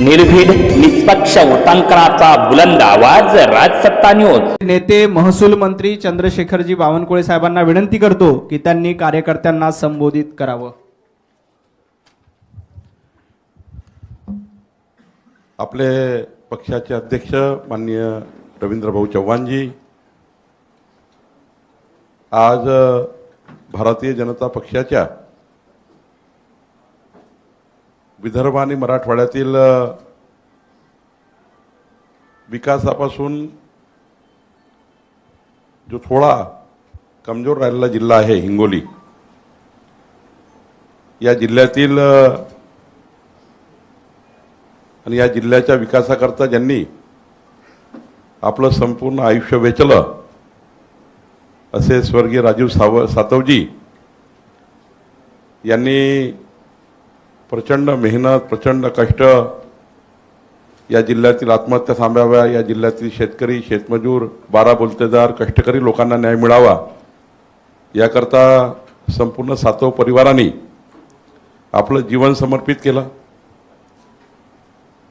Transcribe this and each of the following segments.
निर्भीड निष्पक्ष उटांकनाचा बुलंद आवाज राजसत्ता न्यूज नेते महसूल मंत्री चंद्रशेखरजी बावनकुळे साहेबांना विनंती करतो की त्यांनी कार्यकर्त्यांना संबोधित करावं. आपले पक्षाचे अध्यक्ष माननीय रवींद्रभाऊ चव्हाणजी आज भारतीय जनता पक्षाच्या विदर्भ आणि मराठवाड्यातील विकासापासून जो थोडा कमजोर राहिलेला जिल्हा आहे हिंगोली या जिल्ह्यातील आणि या जिल्ह्याच्या विकासाकरता ज्यांनी आपलं संपूर्ण आयुष्य वेचलं असे स्वर्गीय राजीव साव सातवजी यांनी प्रचंड मेहनत प्रचंड कष्ट. या जिल्ह्यातील आत्महत्या थांबाव्या या जिल्ह्यातील शेतकरी शेतमजूर बारा बोलतेदार कष्टकरी लोकांना न्याय मिळावा. याकरता संपूर्ण सातव परिवाराने आपलं जीवन समर्पित केलं.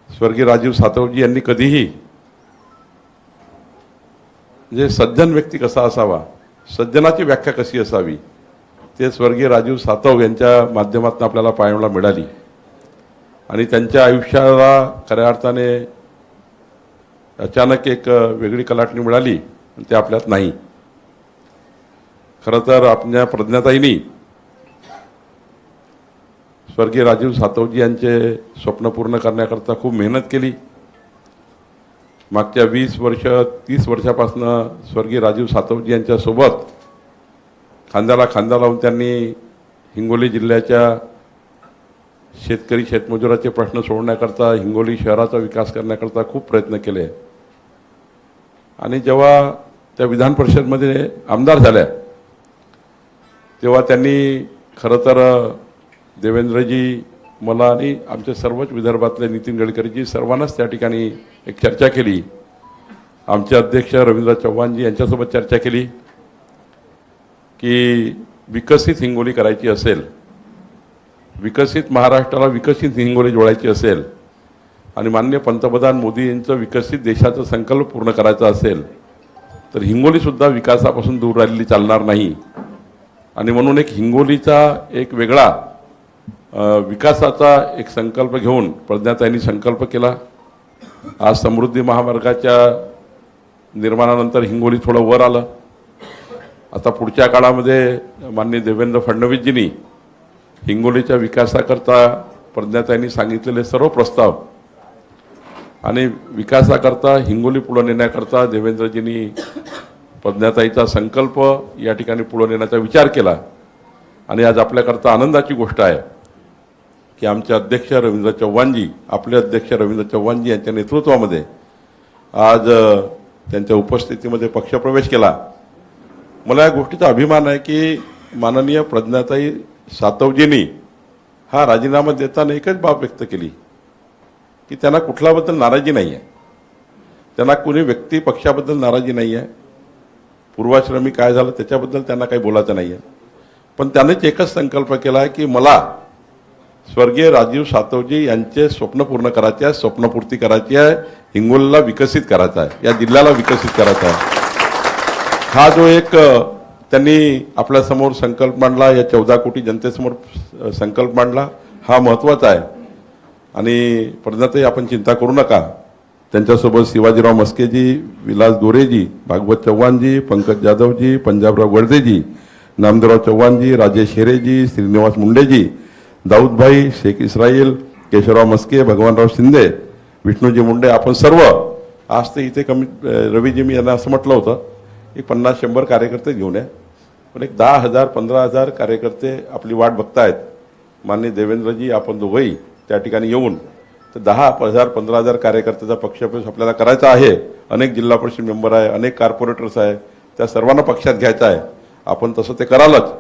स्वर्गीय राजीव सातवजी यांनी कधीही म्हणजे सज्जन व्यक्ती कसा असावा सज्जनाची व्याख्या कशी असावी ते स्वर्गीय राजीव सातव यांच्या माध्यमातून आपल्याला पाहायला मिळाली. आणि त्यांच्या आयुष्याला खऱ्या अर्थाने अचानक एक वेगळी कलाटणी मिळाली आणि ते आपल्यात नाही. खरं तर आपल्या प्रज्ञाताईंनी स्वर्गीय राजीव सातवजी यांचे स्वप्न पूर्ण करण्याकरता खूप मेहनत केली. मागच्या वीस वर्ष तीस वर्षापासून स्वर्गीय राजीव सातवजी यांच्यासोबत खांद्याला खांदा लावून त्यांनी हिंगोली जिल्ह्याच्या शेतकरी शेतमजुराचे प्रश्न सोडण्याकरता हिंगोली शहराचा विकास करण्याकरता खूप प्रयत्न केले. आणि जेव्हा त्या विधान परिषदमध्ये आमदार झाल्या तेव्हा त्यांनी खरं तर देवेंद्रजी मला आणि आमच्या सर्वच विदर्भातले नितीन गडकरीजी सर्वांनाच त्या ठिकाणी एक चर्चा केली. आमचे अध्यक्ष रवींद्र चव्हाणजी यांच्यासोबत चर्चा केली. की विकसित हिंगोली करायची असेल विकसित महाराष्ट्राला विकसित हिंगोली जोडायची असेल आणि मान्य पंतप्रधान मोदी यांचं विकसित देशाचा संकल्प पूर्ण करायचा असेल तर हिंगोलीसुद्धा विकासापासून दूर राहिलेली चालणार नाही. आणि म्हणून एक हिंगोलीचा एक वेगळा विकासाचा एक संकल्प घेऊन प्रज्ञाताईंनी संकल्प केला. आज समृद्धी महामार्गाच्या निर्माणानंतर हिंगोली थोडं वर आलं. आता पुढच्या काळामध्ये माननीय देवेंद्र फडणवीसजींनी हिंगोलीच्या विकासाकरता प्रज्ञाताईंनी सांगितलेले सर्व प्रस्ताव आणि विकासाकरता हिंगोली पुढं नेण्याकरता देवेंद्रजींनी प्रज्ञाताईचा संकल्प या ठिकाणी पुढं नेण्याचा विचार केला. आणि आज आपल्याकरता आनंदाची गोष्ट आहे की आमचे अध्यक्ष रवींद्र चव्हाणजी आपले अध्यक्ष रवींद्र चव्हाणजी यांच्या नेतृत्वामध्ये आज त्यांच्या उपस्थितीमध्ये पक्षप्रवेश केला. मला या गोष्टीचा अभिमान आहे की माननीय प्रज्ञाताई सातवजींनी हा राजीनामा देताना एकच बाब व्यक्त केली की त्यांना कुठल्याबद्दल नाराजी नाही आहे त्यांना कुणी व्यक्ती पक्षाबद्दल नाराजी नाही आहे पूर्वाश्रमी काय झालं त्याच्याबद्दल त्यांना काही बोलायचं नाही आहे पण त्यानेच एकच संकल्प केला आहे की मला स्वर्गीय राजीव सातवजी यांचे स्वप्न पूर्ण करायचे आहे स्वप्नपूर्ती करायची आहे हिंगोलीला विकसित करायचं आहे या जिल्ह्याला विकसित करायचं आहे. हा जो एक त्यांनी आपल्यासमोर संकल्प मांडला या चौदा कोटी जनतेसमोर संकल्प मांडला हा महत्त्वाचा आहे. आणि प्रज्ञाताई आपण चिंता करू नका. त्यांच्यासोबत शिवाजीराव मस्केजी विलास दोरेजी भागवत चव्हाणजी पंकज जाधवजी पंजाबराव गडदेजी नामदेवराव चव्हाणजी राजेश हेरेजी श्रीनिवास मुंडेजी दाऊदभाई शेख इस्राईल केशवराव मस्के भगवानराव शिंदे विष्णूजी मुंडे आपण सर्व. आज ते इथे कमी रवीजी मी यांना असं म्हटलं होतं. एक पन्नास शंभर कार्यकर्ते घेऊन या. पण एक दहा हजार पंधरा हजार कार्यकर्ते आपली वाट बघतायत. माननीय देवेंद्रजी आपण दोघंही त्या ठिकाणी येऊन तर दहा हजार पंधरा हजार कार्यकर्त्याचा पक्षप्रवेश आपल्याला करायचा आहे. अनेक जिल्हा परिषद मेंबर आहे अनेक कॉर्पोरेटर्स आहे. त्या सर्वांना पक्षात घ्यायचं आहे. आपण तसं ते करालच.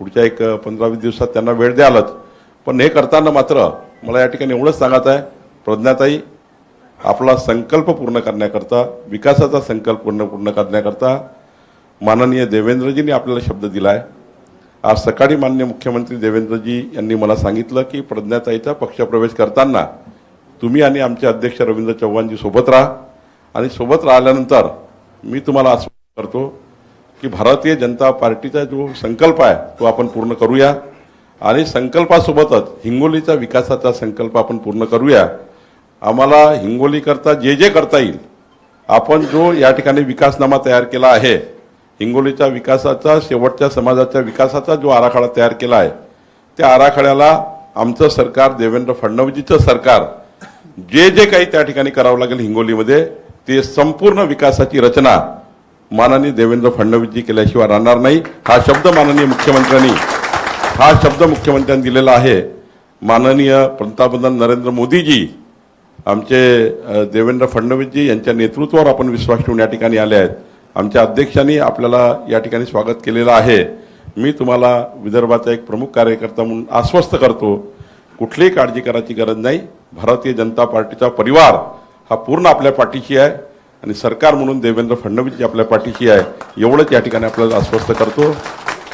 पुढच्या एक पंधरा वीस दिवसात त्यांना वेळ द्यालच. पण हे करताना मात्र मला या ठिकाणी एवढंच सांगायचं आहे. प्रज्ञाताई आपला संकल्प पूर्ण करण्याकरता विकासाचा संकल्प पूर्ण पूर्ण करण्याकरता माननीय देवेंद्रजींनी आपल्याला शब्द दिला आहे आज सकाळी मान्य मुख्यमंत्री देवेंद्रजी यांनी मला सांगितलं की प्रज्ञाताईचा पक्षप्रवेश करताना तुम्ही आणि आमचे अध्यक्ष रवींद्र चव्हाणजी सोबत राहा. आणि सोबत राहिल्यानंतर मी तुम्हाला आश्वासन करतो की भारतीय जनता पार्टीचा जो संकल्प आहे तो आपण पूर्ण करूया. आणि संकल्पासोबतच हिंगोलीचा विकासाचा संकल्प आपण पूर्ण करूया. आम्हाला हिंगोलीकरता जे जे करता येईल आपण जो या ठिकाणी विकासनामा तयार केला आहे हिंगोलीच्या विकासाचा शेवटच्या समाजाच्या विकासाचा जो आराखडा तयार केला आहे त्या आराखड्याला आमचं सरकार देवेंद्र फडणवीसजीचं सरकार जे जे काही त्या ठिकाणी करावं लागेल हिंगोलीमध्ये ते संपूर्ण विकासाची रचना माननीय देवेंद्र फडणवीसजी केल्याशिवाय राहणार नाही. हा शब्द माननीय मुख्यमंत्र्यांनी हा शब्द मुख्यमंत्र्यांनी दिलेला आहे. माननीय पंतप्रधान नरेंद्र मोदीजी आमचे देवेंद्र फडणवीसजी यांच्या नेतृत्वावर आपण विश्वास ठेवून या ठिकाणी आले आहेत. आमच्या अध्यक्षांनी आपल्याला या ठिकाणी स्वागत केलेलं आहे. मी तुम्हाला विदर्भाचा एक प्रमुख कार्यकर्ता म्हणून आश्वस्त करतो. कुठलीही काळजी करायची गरज नाही. भारतीय जनता पार्टीचा परिवार हा पूर्ण आपल्या पाठीशी आहे आणि सरकार म्हणून देवेंद्र फडणवीसजी आपल्या पाठीशी आहे. एवढंच या ठिकाणी आपल्याला आश्वस्त करतो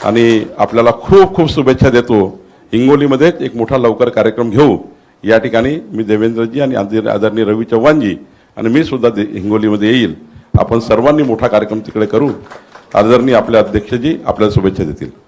आणि आपल्याला खूप खूप शुभेच्छा देतो. हिंगोलीमध्येच एक मोठा लवकर कार्यक्रम घेऊ. या ठिकाणी मी देवेंद्रजी आणि आदरणीय रवी चव्हाणजी आणि मी सुद्धा दे- हिंगोलीमध्ये येईल. आपण सर्वांनी मोठा कार्यक्रम तिकडे करू. आदरणीय आपल्या अध्यक्षजी आपल्याला शुभेच्छा देतील.